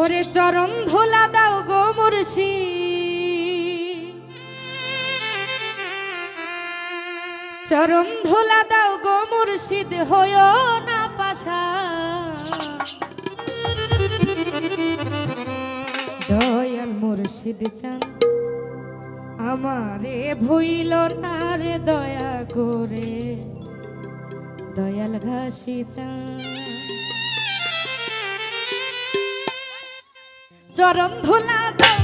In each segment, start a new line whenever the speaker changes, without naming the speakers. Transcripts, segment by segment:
ওরে চরণ ধোলা দাও গো মুর্শি। চরণ ধোলা দাও গো মুর্শিদ হয় না পাশা। দয়াল মুর্শিদ চান, আমারে ভইল না রে দয়া করে। দয়াল ঘাসি চান। চরম ধুলা দাও।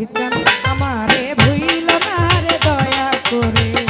শীতল আমারে ভুইল না রে দয়া করে।